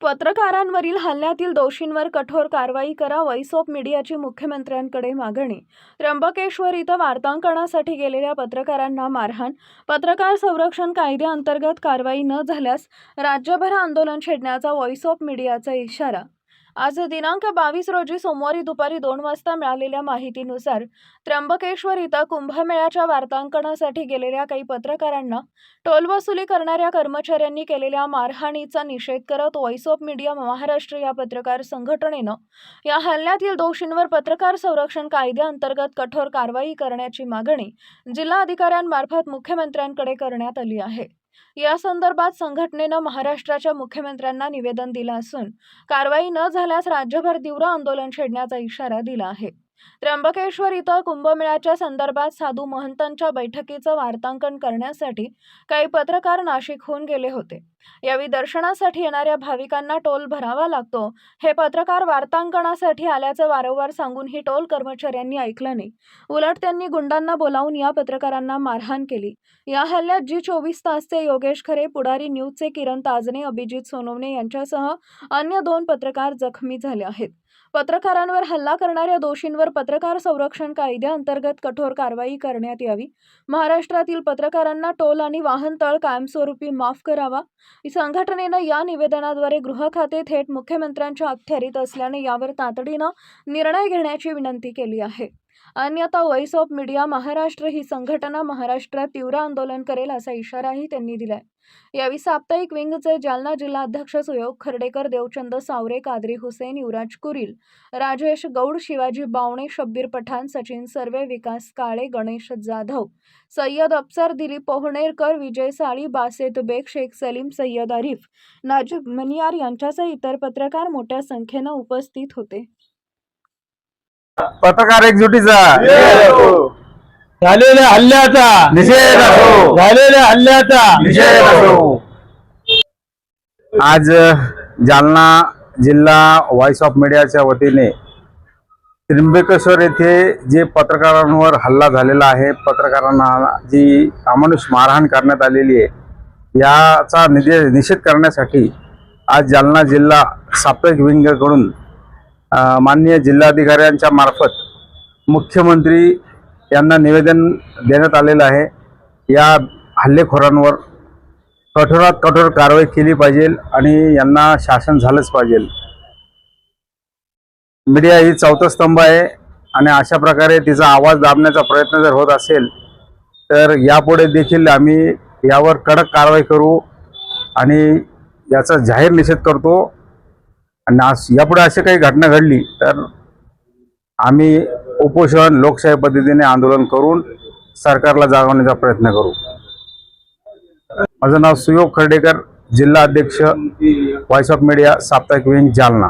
पत्रकारांवरील हल्ल्यातील दोषींवर कठोर कारवाई करा व्हॉइस ऑफ मीडियाची मुख्यमंत्र्यांकडे मागणी. त्र्यंबकेश्वर इथं वार्तांकनासाठी गेलेल्या पत्रकारांना मारहाण. पत्रकार संरक्षण कायद्याअंतर्गत कारवाई न झाल्यास राज्यभर आंदोलन छेडण्याचा व्हॉइस ऑफ मीडियाचा इशारा. आज दिनांक बावीस रोजी सोमवारी दुपारी दोन वाजता मिळालेल्या माहितीनुसार त्र्यंबकेश्वर इथं कुंभमेळ्याच्या वार्तांकनासाठी गेलेल्या काही पत्रकारांना टोलवसुली करणाऱ्या कर्मचाऱ्यांनी केलेल्या मारहाणीचा निषेध करत व्हॉइस ऑफ मीडिया महाराष्ट्र या पत्रकार संघटनेनं या हल्ल्यातील दोषींवर पत्रकार संरक्षण कायद्याअंतर्गत कठोर कारवाई करण्याची मागणी जिल्हा अधिकाऱ्यांमार्फत मुख्यमंत्र्यांकडे करण्यात आली आहे. या संदर्भात संघटनेनं महाराष्ट्राच्या मुख्यमंत्र्यांना निवेदन दिलं असून कारवाई न झाल्यास राज्यभर तीव्र आंदोलन छेडण्याचा इशारा दिला आहे. त्र्यंबकेश्वर इथं कुंभमेळ्याच्या संदर्भात साधू महंतांच्या बैठकीचं वार्तांकन करण्यासाठी काही पत्रकार नाशिकहून गेले होते. यावेळी दर्शनासाठी येणाऱ्या भाविकांना टोल भरावा लागतो. हे पत्रकार वार्तांकनासाठी आल्याचं वारंवार सांगूनही टोल कर्मचाऱ्यांनी ऐकलं नाही. उलट त्यांनी गुंडांना बोलावून या पत्रकारांना मारहाण केली. या हल्ल्यात जी चोवीस तासचे योगेश खरे पुढारी न्यूजचे किरण ताजने अभिजित सोनवणे यांच्यासह अन्य दोन पत्रकार जखमी झाले आहेत. पत्रकारांवर हल्ला करणाऱ्या दोषींवर पत्रकार संरक्षण कायद्याअंतर्गत कठोर कारवाई करण्यात यावी. महाराष्ट्रातील पत्रकारांना टोल आणि वाहनतळ कायमस्वरूपी माफ करावा. संघटनेनं या निवेदनाद्वारे गृह खाते थेट मुख्यमंत्र्यांच्या अखत्यारीत असल्याने यावर तातडीनं निर्णय घेण्याची विनंती केली आहे. अन्यथा व्हॉइस ऑफ मीडिया महाराष्ट्र ही संघटना महाराष्ट्रात तीव्र आंदोलन करेल असा इशाराही त्यांनी दिलाय. यावेळी साप्ताहिक विंगचे जालना जिल्हाध्यक्ष सुयोग खर्डेकर देवचंद सावरे कादरी हुसेन युवराज कुरील राजेश गौड शिवाजी बावणे शब्बीर पठाण सचिन सर्वे विकास काळे गणेश जाधव सय्यद अफसर दिलीप पोहणेरकर विजय साळी बासेत बेग शेख सलीम सय्यद आरिफ नाजिब मनियार यांच्यासह इतर पत्रकार मोठ्या संख्येनं उपस्थित होते. पत्रकार एकजुटीचा. झालेल्या हल्ल्याचा. निषेध असो. झालेल्या हल्ल्याचा. निषेध असो. आज जालना जिल्हा व्हॉइस ऑफ मीडियाच्या वतीने त्र्यंबकेश्वर येथे जे पत्रकारांवर हल्ला झालेला आहे पत्रकारांना जी अमानुष मारहाण करण्यात आलेली आहे याचा निषे निषेध करण्यासाठी आज जालना जिल्हा साप्ताहिक विंगकडून माननीय जिल्हाधिकाऱ्यांच्या मार्फत मुख्यमंत्री यांना निवेदन देण्यात आलेलं आहे. या हल्लेखोरांवर कठोरात कठोर कारवाई केली पाहिजे आणि यांना शासन झालंच पाहिजे. मीडिया ही चौथा स्तंभ आहे आणि अशा प्रकारे तिचा आवाज दाबण्याचा प्रयत्न जर होत असेल तर यापुढे देखील आम्ही यावर कडक कारवाई करू आणि याचा जाहीर निषेध करतो. आणि आज यापुढे अशी काही घटना घडली तर आम्ही उपोषण लोकशाही पद्धतीने आंदोलन करून सरकारला जागवण्याचा प्रयत्न करू. माझं नाव सुयोग खर्डेकर जिल्हा अध्यक्ष व्हॉइस ऑफ मीडिया साप्ताहिक विंग जालना.